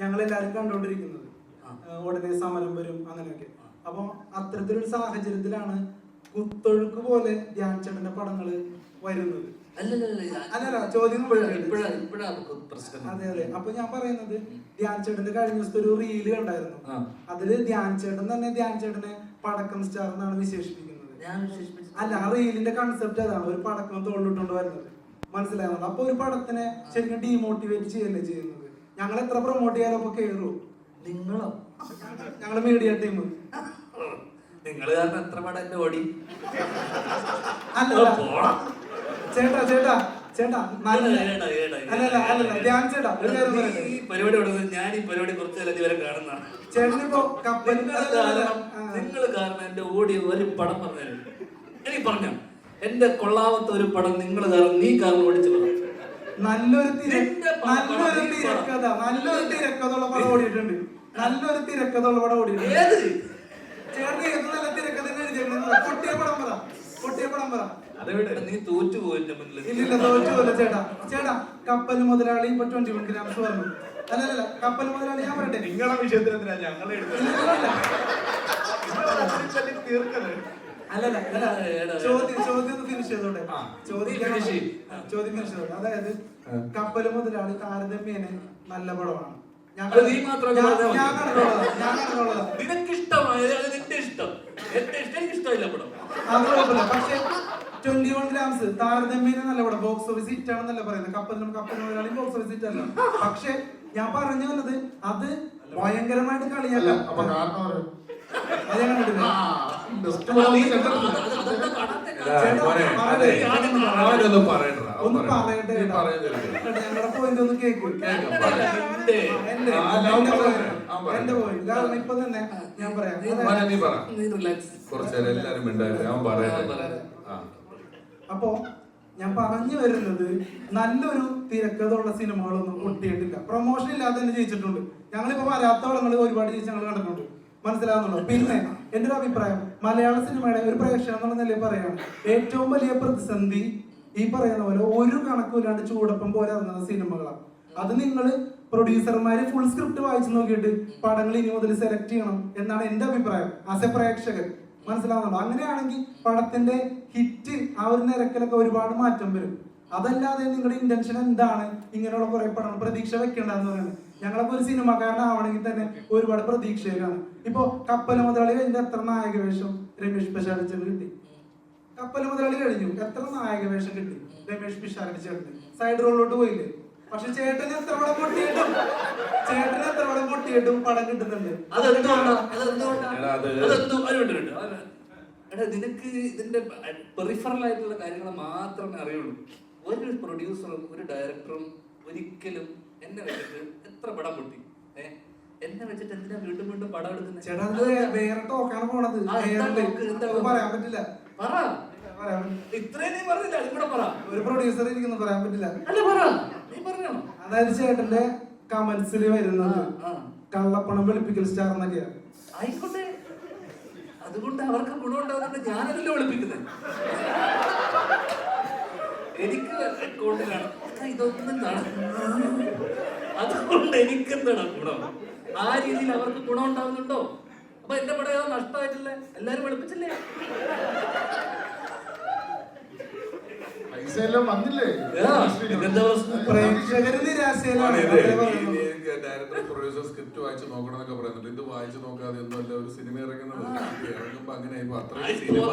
ഞങ്ങൾ എല്ലാവരും കണ്ടുകൊണ്ടിരിക്കുന്നത് ഉടനെ സമരം വരും അങ്ങനെയൊക്കെ. അപ്പൊ അത്തരത്തിലൊരു സാഹചര്യത്തിലാണ് കുത്തൊഴുക്ക് പോലെ ധ്യാൻ ചേട്ടന്റെ പടങ്ങൾ വരുന്നത്. അല്ലല്ല ചോദ്യം അതെ അതെ. അപ്പൊ ഞാൻ പറയുന്നത് ധ്യാൻചേട്ടന്റെ കഴിഞ്ഞ ദിവസത്തെ ഒരു റീൽ കണ്ടായിരുന്നു. അതിൽ ധ്യാൻചേട്ടൻ തന്നെ ധ്യാൻചേട്ടനെ പടക്കം സ്റ്റാർ എന്നാണ് വിശേഷിപ്പിക്കുന്നത്. അല്ല ആ റീലിന്റെ കൺസെപ്റ്റ് അതാണ്. ഒരു പടക്കം തോളിലിട്ടുകൊണ്ട് വരുന്നത്. മനസ്സിലായത് അപ്പൊ ഒരു പടത്തിനെ ശരിക്കും ഡീമോട്ടിവേറ്റ് ചെയ്യല്ലേ ചെയ്യുന്നത്? ഞങ്ങൾ എത്ര പ്രൊമോട്ട് ചെയ്യാനും അപ്പൊ കേറൂ. നിങ്ങളോ? ഞങ്ങൾ മീഡിയ ടീം നിങ്ങൾ കാരണം എത്ര പടം എന്റെ ഓടി? അല്ല. ചേട്ടാ ചേട്ടാ ചേട്ടാ നല്ല ഏടാ, ഏടാ, ഏടാ. അല്ലല്ല അല്ലല്ല. ധ്യാൻ ചേട്ടാ ഒരു കാര്യം നീ പറയട്ടെ. ഈ പരിപാടി ഞാൻ ഈ പരിപാടി കുറച്ച് കാലം ചേട്ടനിപ്പോ കപ്പൽ നിങ്ങൾ. കാരണം എന്റെ ഓടിയ ഒരു പടം പറഞ്ഞു എനിക്ക് പറഞ്ഞ എന്റെ കൊള്ളാമത്തെ ഒരു പടം നിങ്ങൾ കാരണം നീ കാരണം ഓടിച്ചു പടം നല്ലൊരു നല്ലൊരു. തിരക്കഥ നല്ലൊരു തിരക്കഥ ഉള്ള പടം ഓടിയിട്ടുണ്ട്. നല്ലൊരു തിരക്കഥ ഉള്ള പടം ഓടിയിട്ടുണ്ട്. ചേട്ടൻ നല്ല തിരക്കഥ പൊട്ടിയ പടം പറ. പൊട്ടിയ പടം പറ. നീ തോറ്റു ചേട്ടാ. ചേട്ടാ കപ്പൽ മുതലാളി ഇപ്പൊ ട്വന്റി വൺ ഗ്രാംസ് പറഞ്ഞു. അല്ലല്ല കപ്പൽ മുതലാളി ഞാൻ പറയട്ടെ. നിങ്ങളുടെ വിഷയത്തിൽ എന്തിനാ ഞങ്ങളെ എടുത്തത്? അല്ലല്ല അല്ല ചോദ്യം ചോദ്യം ഫിനിഷ്. ചോദ്യം ചോദ്യം ഫിനിഷ് അതായത് കപ്പൽ മുതലാളി താരതമ്യേന നല്ല പടമാണ്. നിനക്ക് ഇഷ്ടമായത് അത് നിന്റെ ഇഷ്ടം. എന്റെ ഇഷ്ടം എനിക്ക് ഇഷ്ടമില്ല പടം. അത് കുഴപ്പമില്ല. പക്ഷെ ട്വന്റി വൺ ഗ്രാംസ് താരതമ്യേന നല്ല പടം. ബോക്സ് ഓഫീസ് ഹിറ്റ് ആണെന്നല്ല പറയുന്നത്. കപ്പലിനും കപ്പൽ മുതലാളി ബോക്സ് ഓഫീസ് ഹിറ്റ് അല്ല. പക്ഷെ ഞാൻ പറഞ്ഞു വന്നത് അത് ഭയങ്കരമായിട്ട് കളിയല്ല. അവനൊന്നും പറയണ്ട, ഒന്ന്. പറയട്ടെ ഞങ്ങളുടെ പോയിന്റ് ഒന്ന് കേൾക്കൂ കേൾക്കാം, അങ്ങനെയല്ല, പറയാം. നിന്റെ. എന്റെ ആ, ഞാൻ എന്റെ പറയാം, point. ഞാൻ പറയാം. എന്റെ പോയി കാരണം ഇപ്പൊ തന്നെ ഞാൻ പറയാം അപ്പോ ഞാൻ പറഞ്ഞു വരുന്നത് നല്ലൊരു തിരക്കഥയുള്ള സിനിമകളൊന്നും പൊട്ടിയിട്ടില്ല പ്രൊമോഷൻ ഇല്ലാതെ തന്നെ ജയിച്ചിട്ടുണ്ട്. ഞങ്ങളിപ്പോ വരാത്ത വളങ്ങൾ ഒരുപാട് ജയിച്ച് ഞങ്ങൾ കണ്ടിട്ടുണ്ട്. മനസ്സിലാവുന്നുണ്ടോ? പിന്നെ എന്റെ ഒരു അഭിപ്രായം? മലയാള സിനിമയുടെ ഒരു പ്രേക്ഷകൻ എന്നുള്ള നിലയിൽ പറയാണ് ഏറ്റവും വലിയ പ്രതിസന്ധി ഈ പറയുന്ന പോലെ ഒരു കണക്കുമില്ലാണ്ട് ചൂടപ്പം പോലെ ഇറങ്ങുന്ന സിനിമകളാണ്. അത് നിങ്ങൾ പ്രൊഡ്യൂസർമാര് ഫുൾ സ്ക്രിപ്റ്റ് വായിച്ചു നോക്കിയിട്ട് പടങ്ങൾ ഇനി മുതൽ സെലക്ട് ചെയ്യണം എന്നാണ് എന്റെ അഭിപ്രായം. ആസ് എ പ്രേക്ഷകൻ. മനസ്സിലാവുന്നുണ്ടോ? അങ്ങനെയാണെങ്കിൽ പടത്തിന്റെ ഹിറ്റ് ആ ഒരു നിരക്കിലൊക്കെ ഒരുപാട് മാറ്റം വരും. അതല്ലാതെ നിങ്ങളുടെ ഇന്റൻഷൻ എന്താണ്? ഇങ്ങനെയുള്ള കുറെ പടങ്ങൾ പ്രതീക്ഷ വെക്കേണ്ടതെന്ന് പറയുന്നത്. ഞങ്ങളൊക്കെ ഒരു സിനിമക്കാരനാവണമെങ്കിൽ തന്നെ ഒരുപാട് പ്രതീക്ഷയിലാണ്. ഇപ്പൊ കപ്പൽ മുതലാളി കഴിഞ്ഞ എത്ര നായക വേഷം രമേഷ് പിഷാരച്ചന് കിട്ടി? കപ്പൽ മുതലാളി കഴിഞ്ഞു. എത്ര നായക വേഷം കിട്ടി? രമേഷ് പിഷാരച്ചേട്ടന് സൈഡ് റോളിലോട്ട് പോയില്ലേ? പക്ഷെ ചേട്ടന് എത്ര പടം പൊട്ടിയിട്ടും ചേട്ടന് എത്ര പടം പൊട്ടിയിട്ടും പടം കിട്ടുന്നുണ്ട്. എടാ നിനക്ക് ഇതിന്റെ പെറിഫറൽ ആയിട്ടുള്ള കാര്യങ്ങൾ മാത്രമേ അറിയുള്ളൂ. ഒരു പ്രൊഡ്യൂസറും ഒരു ഡയറക്ടറും ഒരിക്കലും എന്നെ വെച്ചിട്ട് എത്ര പടം പൊട്ടി? ഏ? എന്നെ വെച്ചിട്ട് എന്തിനാ വീണ്ടും വീണ്ടും പടം എടുക്കുന്നത് ചേട്ടാ അത് വേറെ ടോക്കാണ് പോണത്. ആ, എന്താ വേറെ talk? എന്താ അത് പറയാൻ പറ്റില്ല. പറ. പറയാൻ പറ്റില്ല. ഇത്രയും നീ പറഞ്ഞില്ല? അതും കൂടെ പറ. ഒരു പ്രൊഡ്യൂസർ ഇരിക്കുന്നു പറയാൻ പറ്റില്ല. അല്ല പറ. നീ പറഞ്ഞോ. അതായത് ചേട്ടന്റെ കമന്റ്സിൽ വരുന്നത് ആ. കള്ളപ്പണം വെളുപ്പിക്കൽ സ്റ്റാർ എന്നൊക്കെയാ. ആയിക്കോട്ടെ. അതുകൊണ്ട് അവർക്ക് ഗുണമുണ്ടാകുന്നുണ്ട് ഞാനല്ലോ വിളിപ്പിക്കുന്നത്. എനിക്ക് അക്കൗണ്ടിലാണ്. ഇതൊന്നും നടക്കുന്നു. അതുകൊണ്ട് എനിക്ക് എന്താണ് ഗുണം? ആ രീതിയിൽ അവർക്ക് ഗുണം ഉണ്ടാവുന്നുണ്ടോ? അപ്പൊ എന്റെ പടം ഏതോ നഷ്ടമായിട്ടില്ലേ? എല്ലാരും വെളുപ്പിച്ചില്ലേ? പൈസ എല്ലാം വന്നില്ലേ? ആ, പിന്നെന്താ ഡയറക്ടർ പ്രൊഡ്യൂസർ സ്ക്രിപ്റ്റ് വായിച്ച് നോക്കണം എന്നൊക്കെ പറയുന്നുണ്ട്. ഇത് വായിച്ച് നോക്കാതെ ഒന്നുമല്ല ഒരു സിനിമ ഇറങ്ങുന്നത്. ഇറങ്ങുമ്പോ അങ്ങനെ ഇപ്പൊ അത്രയും സിനിമ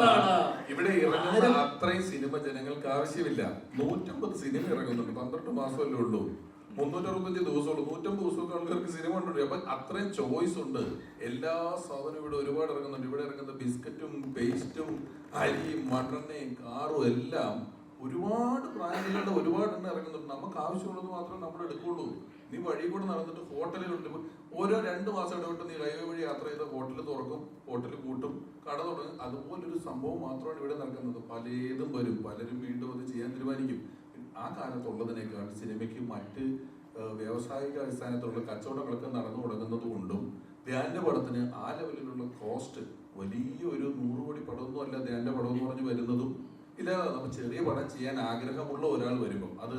ഇവിടെ ഇറങ്ങുന്ന അത്രയും സിനിമ ജനങ്ങൾക്ക് ആവശ്യമില്ല. നൂറ്റമ്പത് സിനിമ ഇറങ്ങുന്നുണ്ട്. പന്ത്രണ്ട് മാസമല്ലേ ഉള്ളൂ. മുന്നൂറ്ററുപത്തഞ്ച് ദിവസമുള്ളൂ. നൂറ്റമ്പത് ദിവസമൊക്കെ ആൾക്കാർക്ക് സിനിമ ഉണ്ടല്ലോ അപ്പൊ അത്രയും ചോയ്സ് ഉണ്ട്. എല്ലാ സാധനവും ഇവിടെ ഒരുപാട് ഇറങ്ങുന്നുണ്ട്. ഇവിടെ ഇറങ്ങുന്ന ബിസ്ക്കറ്റും പേസ്റ്റും അരിയും മണ്ണെണ്ണയും കാറും എല്ലാം ഒരുപാട് ബ്രാൻഡുകളുടെ ഒരുപാട് എണ്ണം ഇറങ്ങുന്നുണ്ട്. നമുക്ക് ആവശ്യമുള്ളത് മാത്രമേ നമ്മൾ എടുക്കുള്ളൂ നീ വഴി കൂടെ നടന്നിട്ട് ഇപ്പൊ ഓരോ രണ്ട് മാസം ഇടവിട്ട് നീ ഹൈവേ വഴി യാത്ര ചെയ്ത ഹോട്ടൽ തുറക്കും ഹോട്ടൽ കൂട്ടും കട തുടങ്ങും. അതുപോലൊരു സംഭവം മാത്രമാണ് ഇവിടെ നടക്കുന്നത്. പലതും വരും. പലരും വീണ്ടും അത് ചെയ്യാൻ തീരുമാനിക്കും. ആ കാലത്തുള്ളതിനേക്കാൾ സിനിമയ്ക്ക് മറ്റ് വ്യാവസായിക അടിസ്ഥാനത്തിലുള്ള കച്ചവടങ്ങളൊക്കെ നടന്നു തുടങ്ങുന്നത് കൊണ്ടും ധ്യാന്റെ പടത്തിന് ആ ലെവലിലുള്ള കോസ്റ്റ് വലിയ ഒരു നൂറ് കോടി പടമൊന്നും അല്ല ധ്യാന്റെ പടം എന്ന് പറഞ്ഞ് വരുന്നതും. ഇല്ല നമ്മൾ ചെറിയ പടം ചെയ്യാൻ ആഗ്രഹമുള്ള ഒരാൾ വരുമ്പോൾ അത്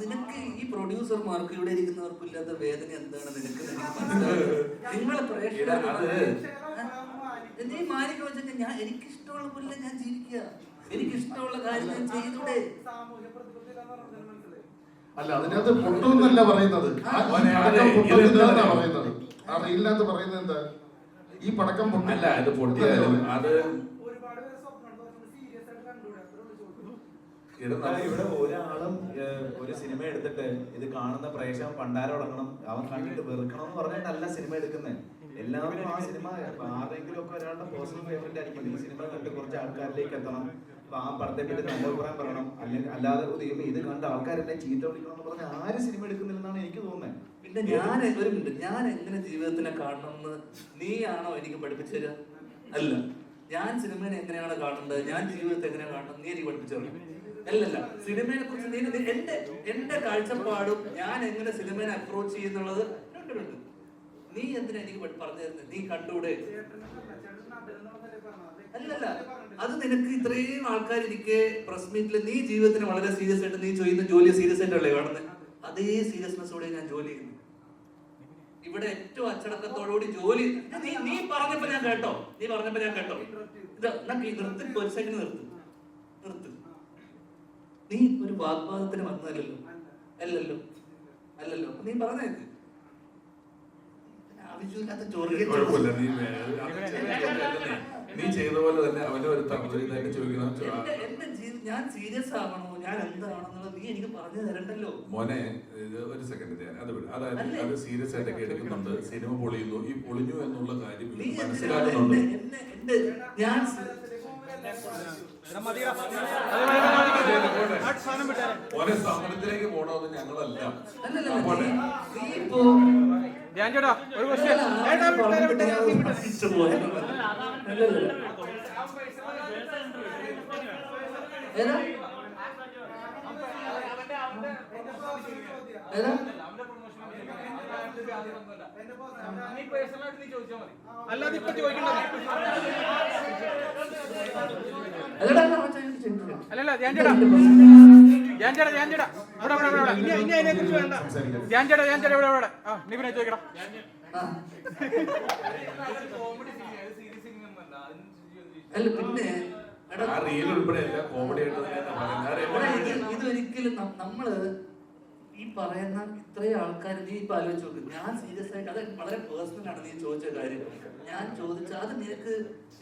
നിനക്ക് ഈ പ്രൊഡ്യൂസർമാർക്ക് ഇവിടെ ഇരിക്കുന്നവർക്കും ഇല്ലാത്ത വേദന എന്താണ്? നിനക്ക്? നിങ്ങളെ പ്രേക്ഷകർ നീ മാനിക്കണം വെച്ചാൽ ഞാൻ എനിക്ക് ഇഷ്ടമുള്ള പോലെ ഞാൻ ജീവിക്കുക. എനിക്ക് ഇഷ്ടമുള്ള കാര്യം ഞാൻ ചെയ്തൂടെ. അല്ല അതിനകത്ത് പൊട്ടൊന്നല്ല പറയുന്നത്? പറയുന്നത്. ആ റീലിനകത്ത് പറയുന്നത് എന്താ? ഈ പടക്കം പൊട്ടില്ല. അത് പൊട്ടിയാലും അത് ഒരുപാട് പേര് സ്വപ്നം സീരിയസ് ആയിട്ട് കണ്ടുകൂടെ അത്ര ഉള്ളു ചോദിക്കും ഇടുന്ന അല്ല, ഇവിടെ ഒരാളും ഒരു സിനിമ എടുത്തിട്ട് ഇത് കാണുന്ന പ്രേക്ഷകൻ പണ്ടാരോടങ്ങണം അവൻ കണ്ടിട്ട് വെറുക്കണം എന്ന് പറഞ്ഞിട്ടല്ല സിനിമ എടുക്കുന്നത് എല്ലാവരും ആ സിനിമ ആരെങ്കിലും ഒക്കെ ഒരാളുടെ പേഴ്സണൽ ഫേവറേറ്റ് ആയിരിക്കും. ഈ സിനിമ കണ്ട് കുറച്ച് ആൾക്കാരിലേക്ക് എത്തണം. അപ്പൊ ആ പടത്തെ പറ്റി നല്ല അഭിപ്രായം പറയണം. അല്ലെങ്കിൽ അല്ലാതെ "ഓ ദൈവമേ, ഇത് കണ്ട ആൾക്കാരെന്നെ ചീത്ത വിളിക്കണം എന്ന് പറഞ്ഞാൽ ആരും സിനിമ എടുക്കുന്നില്ലെന്നാണ് എനിക്ക് തോന്നുന്നത് പിന്നെ ഞാൻ ഒരു മിനിറ്റ്. ഞാൻ എങ്ങനെ ജീവിതത്തിനെ കാണണമെന്ന് നീയാണോ എനിക്ക് പഠിപ്പിച്ചു തരിക അല്ല. ഞാൻ സിനിമയെ എങ്ങനെയാണ് കാണുന്നത് ഞാൻ ജീവിതത്തെ എങ്ങനെയാണ് കാണുന്നത് നീ എനിക്ക് പഠിപ്പിച്ചു തരണം അല്ലല്ല സിനിമയെ കുറിച്ച് നീ എന്റെ എന്റെ കാഴ്ചപ്പാടും ഞാൻ എങ്ങനെ സിനിമയെ അപ്രോച്ച് ചെയ്യുന്നുള്ളത് രണ്ടുമുണ്ട്. നീ എന്തിനാ എനിക്ക് പറഞ്ഞു തരുന്നത് നീ കണ്ടൂടെ അല്ലല്ല അത് നിനക്ക് ഇത്രയും ആൾക്കാർ ഇരിക്കെ പ്രസ് മീറ്റിൽ നീ ജീവിതത്തിന് വളരെ സീരിയസ് ആയിട്ട് നീ ചെയ്യുന്ന ജോലി സീരിയസ് ആയിട്ടല്ലേ കാണുന്നത് അതേ സീരിയസ്നെസ്സോടെ ഞാൻ ജോലി ചെയ്യുന്നു. ഇവിടെ ഏറ്റവും അച്ചടക്കത്തോടുകൂടി ജോലി നീ നീ പറഞ്ഞപ്പോ ഞാൻ കേട്ടോ. നീ പറഞ്ഞപ്പോ ഞാൻ കേട്ടോ. ഇത് നിർത്തി ഒരു സെക്കൻഡ് നിർത്ത്. നിർത്ത്. നീ ഒരു വാഗ്വാദത്തിന് വന്നതല്ലോ അല്ലല്ലോ? അല്ലല്ലോ? അപ്പൊ നീ പറഞ്ഞേ നീ ചെയ്ത പോലെ തന്നെ അവന്റെ ഒരു തമിഴ് തന്നെ ചോദിക്കണം. എന്റെ എന്റെ ഞാൻ സീരിയസ് ആവണോ? ഞാൻ എന്താണെന്നുള്ളത് നീ എനിക്ക് പറഞ്ഞു തരണ്ടല്ലോ. മോനെ ഇത് ഒരു സെക്കൻഡ് ഞാൻ അത് വിട്. അതായത്? അത് സീരിയസ് ആയിട്ടൊക്കെ എടുക്കുന്നുണ്ട് സിനിമ പൊളിയുന്നു. ഈ പൊളിഞ്ഞു എന്നുള്ള കാര്യം മനസ്സിലാക്കുന്നുണ്ട് ഞാൻ മോനെ സ്ഥാപനത്തിലേക്ക് പോകണമെന്ന് ഞങ്ങളല്ല. ഞാൻ ചേട്ടാ ഒരു ക്വസ്റ്റ്യൻ? അല്ലാതെ ഇപ്പൊ ചോദിക്കണ്ടത്? അല്ലല്ല ധ്യാൻ ചേട്ടാ ധ്യാൻ ചേട്ടാ ധ്യാൻ ചേട്ടാ ഇവിടെ ഇവിടെ ഇവിടെ ഇനി ഇനി അതിനെ കുറിച്ച് വേണ്ട. ധ്യാൻ ചേട്ടാ ധ്യാൻ ചേട്ടാ ഇവിടെ ഇവിടെ. ആ നീ പിന്നെ ചോദിക്കടാ. ആ. അല്ല പിന്നെ ആ റീൽ ഉൾപ്പെടെ കോമഡി ആയിട്ട് ഇതൊരിക്കലും നമ്മൾ ഈ പറയുന്ന ഇത്രയും ആൾക്കാർ നീ ഇപ്പൊ ആലോചിച്ച് നോക്ക്. ഞാൻ സീരിയസ് ആയിട്ട് അത് വളരെ പേഴ്സണൽ ആണ് നീ ചോദിച്ച കാര്യം. ഞാൻ ചോദിച്ച അത് നിനക്ക്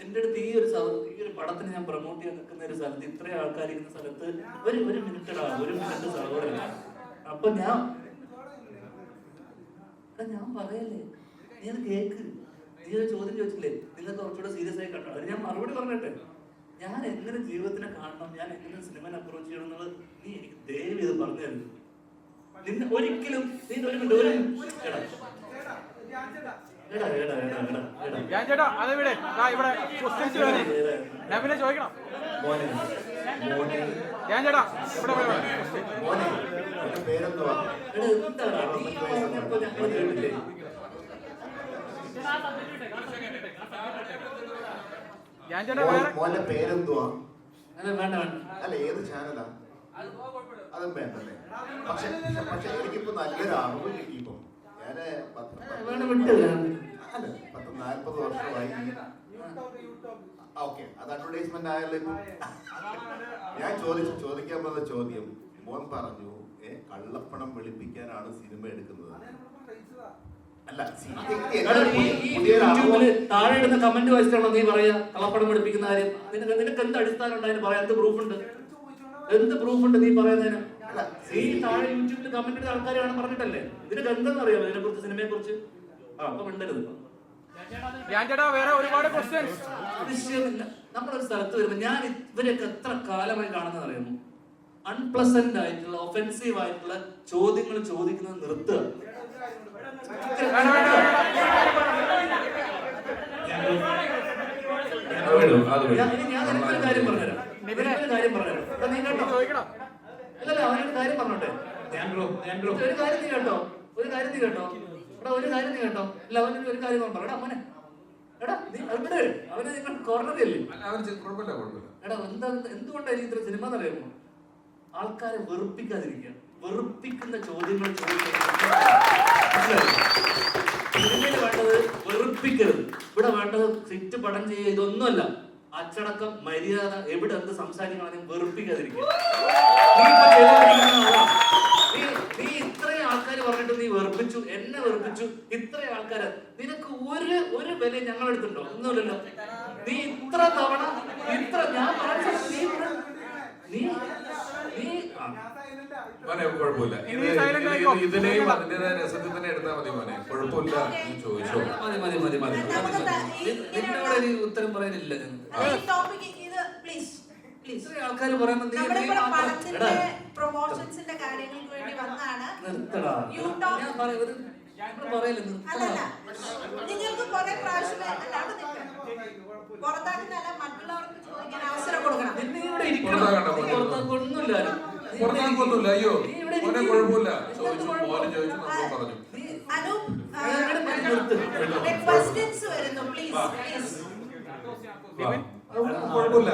എന്റെ അടുത്ത് ഈ ഒരു ഈ ഒരു പടത്തിന് ഞാൻ പ്രൊമോട്ട് ചെയ്യാൻ നിൽക്കുന്ന ഒരു സ്ഥലത്ത് ഇത്രയും ആൾക്കാർ ഇരിക്കുന്ന സ്ഥലത്ത് ഒരു ഒരു മിനിറ്റടാ ഒരു മിനിറ്റ് സഹോദരൻ. അപ്പൊ ഞാൻ ഞാൻ പറയല്ലേ? നീ അത് കേക്ക്. നീ ഒരു ചോദ്യം ചോദിച്ചില്ലേ? നിങ്ങൾക്ക് കുറച്ചുകൂടെ സീരിയസ് ആയി കണ്ടോ? അത് ഞാൻ മറുപടി പറഞ്ഞിട്ടെ. ഞാൻ എങ്ങനെ ജീവിതത്തിനെ കാണണം? ഞാൻ എങ്ങനെ സിനിമനെ അപ്രോച്ച് ചെയ്യണം എന്നുള്ളത് നീ എനിക്ക് ദയവ് ഇത് പറഞ്ഞു തരുന്നു നിന്നെ ഒരിക്കലും നീ ഒരു മിനിറ്റ് ഒരു ഇവിടെ ഞാൻ ചോദിക്കണം. ധ്യാൻ ചേട്ടാ ഇവിടെ പേരെന്തുവാ? ചേട്ടാ മോന്റെ അല്ല ഏത് ചാനലാ? അതും വേണ്ടല്ലേ പക്ഷെ പക്ഷെ എനിക്കിപ്പോ നല്ലൊരു അറിവ് കിട്ടിയിപ്പോ ഞാൻ അല്ല പത്ത് നാല്പത് വർഷമായി ഓക്കെ. അത് അഡ്വർടൈസ്മെന്റ് ആയല്ലോ ഇപ്പൊ ഞാൻ ചോദിച്ചു ചോദിക്കാൻ വന്ന ചോദ്യം മോൻ പറഞ്ഞു ഏ കള്ളപ്പണം വെളുപ്പിക്കാനാണ് സിനിമ എടുക്കുന്നത്. അല്ല താഴെ ഇടുന്ന കമന്റ് വായിച്ചിട്ടാണോ നീ പറയാ കള്ളപ്പണം പഠിപ്പിക്കുന്ന കാര്യം? നിനക്ക് നിനക്ക് എന്ത് അടിസ്ഥാനം ഉണ്ടായാലും പറയാത്ത പ്രൂഫ് ഉണ്ട്? എന്ത് പ്രൂഫ് ഉണ്ട് നീ പറയുന്നതിന്? നീ താഴെ യൂട്യൂബിൽ കമന്റ് ചെയ്ത ആൾക്കാരാണ് പറഞ്ഞിട്ടല്ലേ? ഇതിന്റെ ഗന്ധം അറിയാമോ ഇതിനെ കുറിച്ച് സിനിമയെ കുറിച്ച് ആ അപ്പൊ മിണ്ടരുത് വേറെ ഒരുപാട് ക്വസ്റ്റ്യൻസ് നമ്മളൊരു സ്ഥലത്ത് വരുമ്പോൾ ഞാൻ ഇവരെയൊക്കെ എത്ര കാലമായി കാണുന്നത് അറിയുന്നു അൺപ്ലസന്റ് ആയിട്ടുള്ള ഒഫെൻസീവ് ആയിട്ടുള്ള ചോദ്യങ്ങൾ ചോദിക്കുന്നത് നിർത്തുക. ഞാൻ കാര്യം പറഞ്ഞുതരാം. കാര്യം പറഞ്ഞുതരാം. നീ കേട്ടോ. അല്ലല്ല അവനൊരു കാര്യം പറഞ്ഞോട്ടെ. ഒരു കാര്യം നീ കേട്ടോ. ഒരു കാര്യം നീ കേട്ടോ. എടാ ഒരു കാര്യം നീ കേട്ടോ. അല്ല അവന് ഒരു കാര്യം പറഞ്ഞു എടാ മോനെ. എടാ നീ അവിടെ അവനെ നിങ്ങൾ കോർണറിയല്ലേ എടാ എന്താ എന്തുകൊണ്ടാണ് ഇത്ര സിനിമ എന്നറിയാമോ ആൾക്കാരെ വെറുപ്പിക്കാതിരിക്കുക. വെറുപ്പിക്കുന്ന ചോദ്യങ്ങൾ ചോദിക്കുന്നത് വേണ്ടത് വെറുപ്പിക്കരുത്. ഇവിടെ വേണ്ടത് സിറ്റ് പടം ചെയ്യുക ഇതൊന്നുമല്ല. അച്ചടക്കം മര്യാദ എവിടെ എന്ത് സംസാരിക്കണമെങ്കിലും വെറുപ്പിക്കാതിരിക്കുക. നീ ഇത്രയും ആൾക്കാർ പറഞ്ഞിട്ട് നീ വെറുപ്പിച്ചു എന്നെ വെറുപ്പിച്ചു ഇത്രയും ആൾക്കാര്. നിനക്ക് ഒരു ഒരു വില ഞങ്ങളെടുത്തുണ്ടോ ഒന്നുമില്ലല്ലോ. നീ ഇത്ര തവണ ഇത്ര ഞാൻ പറഞ്ഞു നീ. മോനെ കുഴപ്പമില്ല. ഇതിലെയും അതിന്റേതായ രസത്തിൽ തന്നെ എടുത്താൽ മതി മോനെ. കുഴപ്പമില്ല. ചോദിച്ചോ. മതി മതി മതി മതി. എന്നോട് നിന്നോട് ഉത്തരം പറയാനില്ല ഞങ്ങൾക്ക് ടോപ്പിക് ഇത് പ്ലീസ് പ്ലീസ് ഇത്രയും ആൾക്കാർ പറയുന്നത് നിങ്ങൾക്ക് കുറെ പ്രാവശ്യം അല്ലാതെ പുറത്താക്കുന്നല്ല മറ്റുള്ളവർക്ക് ചോദിക്കാൻ അവസരം കൊടുക്കണം. നിന്നെ നീ ഇവിടെ അയ്യോ നീ ഇവിടെ മോനെ ഇരിക്ക്. കുഴപ്പമില്ല ചോദിച്ചു കുഴപ്പം? ചോദിച്ചു നമ്മൾ പറഞ്ഞു കുഴപ്പമില്ല